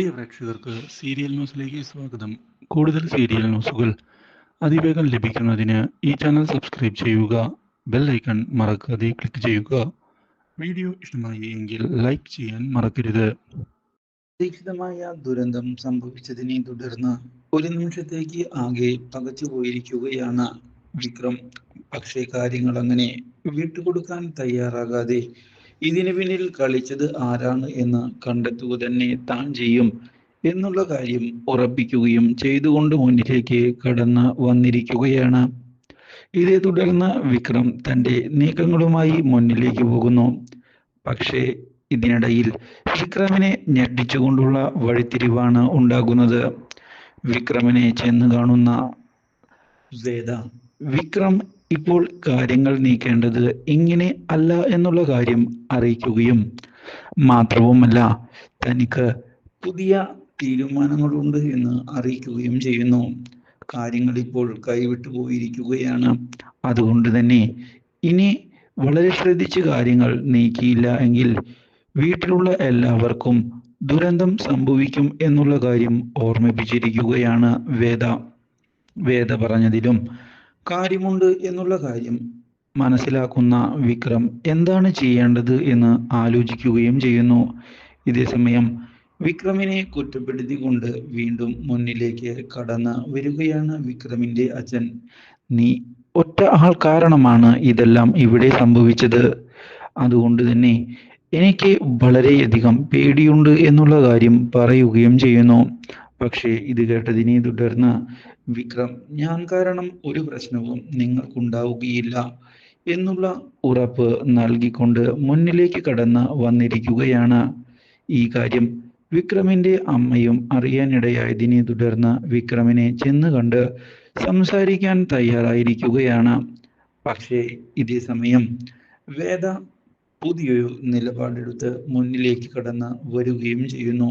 പ്രിയ പ്രേക്ഷകർക്ക് സീരിയൽ ന്യൂസിലേക്ക് സ്വാഗതം. കൂടുതൽ സീരിയൽ ന്യൂസുകൾ അതിവേഗം ലഭിക്കുന്നതിന് ഈ ചാനൽ സബ്സ്ക്രൈബ് ചെയ്യുക ബെൽ ഐക്കൺ മറക്കാതെ ക്ലിക്ക് ചെയ്യുക. വീഡിയോ ഇഷ്ടമായി എങ്കിൽ ലൈക്ക് ചെയ്യാൻ മറക്കരുത്. അപ്രതീക്ഷിതമായ ദുരന്തം സംഭവിച്ചതിനെ തുടർന്ന് ഒരു നിമിഷത്തേക്ക് ആകെ പകച്ചു പോയിരിക്കുകയാണ് വിക്രം. പക്ഷേ കാര്യങ്ങൾ അങ്ങനെ വിട്ടുകൊടുക്കാൻ തയ്യാറാകാതെ ഇതിനു പിന്നിൽ കളിച്ചത് ആരാണ് എന്ന് കണ്ടെത്തുക തന്നെ താൻ ചെയ്യും എന്നുള്ള കാര്യം ഉറപ്പിക്കുകയും ചെയ്തുകൊണ്ട് മുന്നിലേക്ക് കടന്ന് വന്നിരിക്കുകയാണ്. ഇതേ തുടർന്ന് വിക്രം തന്റെ നീക്കങ്ങളുമായി മുന്നിലേക്ക് പോകുന്നു. പക്ഷേ ഇതിനിടയിൽ വിക്രമിനെ ഞെട്ടിച്ചുകൊണ്ടുള്ള വഴിത്തിരിവാണ് ഉണ്ടാകുന്നത്. വിക്രമിനെ ചെന്ന് കാണുന്ന വേദ വിക്രം ഇപ്പോൾ കാര്യങ്ങൾ നീക്കേണ്ടത് ഇങ്ങനെ അല്ല എന്നുള്ള കാര്യം അറിയിക്കുകയും മാത്രവുമല്ല തനിക്ക് പുതിയ തീരുമാനങ്ങളുണ്ട് എന്ന് അറിയിക്കുകയും ചെയ്യുന്നു. കാര്യങ്ങൾ ഇപ്പോൾ കൈവിട്ടു പോയിരിക്കുകയാണ്. അതുകൊണ്ട് തന്നെ ഇനി വളരെ ശ്രദ്ധിച്ച് കാര്യങ്ങൾ നീക്കിയില്ല എങ്കിൽ വീട്ടിലുള്ള എല്ലാവർക്കും ദുരന്തം സംഭവിക്കും എന്നുള്ള കാര്യം ഓർമ്മിപ്പിച്ചിരിക്കുകയാണ് വേദ. വേദ പറഞ്ഞതിലും കാര്യമുണ്ട് എന്നുള്ള കാര്യം മനസ്സിലാക്കുന്ന വിക്രം എന്താണ് ചെയ്യേണ്ടത് എന്ന് ആലോചിക്കുകയും ചെയ്യുന്നു. ഇതേസമയം വിക്രമിനെ കുറ്റപ്പെടുത്തിക്കൊണ്ട് വീണ്ടും മുന്നിലേക്ക് കടന്ന് വരികയാണ് വിക്രമിന്റെ അച്ഛൻ. നീ ഒറ്റ ആൾ കാരണമാണ് ഇതെല്ലാം ഇവിടെ സംഭവിച്ചത്. അതുകൊണ്ട് തന്നെ എനിക്ക് വളരെയധികം പേടിയുണ്ട് എന്നുള്ള കാര്യം പറയുകയും ചെയ്യുന്നു. പക്ഷേ ഇത് കേട്ടതിനെ തുടർന്ന് വിക്രം ഞാൻ കാരണം ഒരു പ്രശ്നവും നിങ്ങൾക്കുണ്ടാവുകയില്ല എന്നുള്ള ഉറപ്പ് നൽകിക്കൊണ്ട് മുന്നിലേക്ക് കടന്ന് വന്നിരിക്കുകയാണ് ഈ കാര്യം. വിക്രമിന്റെ അമ്മയും അറിയാനിടയായതിനെ തുടർന്ന് വിക്രമിനെ ചെന്ന് കണ്ട് സംസാരിക്കാൻ തയ്യാറായിരിക്കുകയാണ്. പക്ഷേ ഇതേ സമയം വേദ പുതിയൊരു നിലപാടെടുത്ത് മുന്നിലേക്ക് കടന്ന് വരികയും ചെയ്യുന്നു.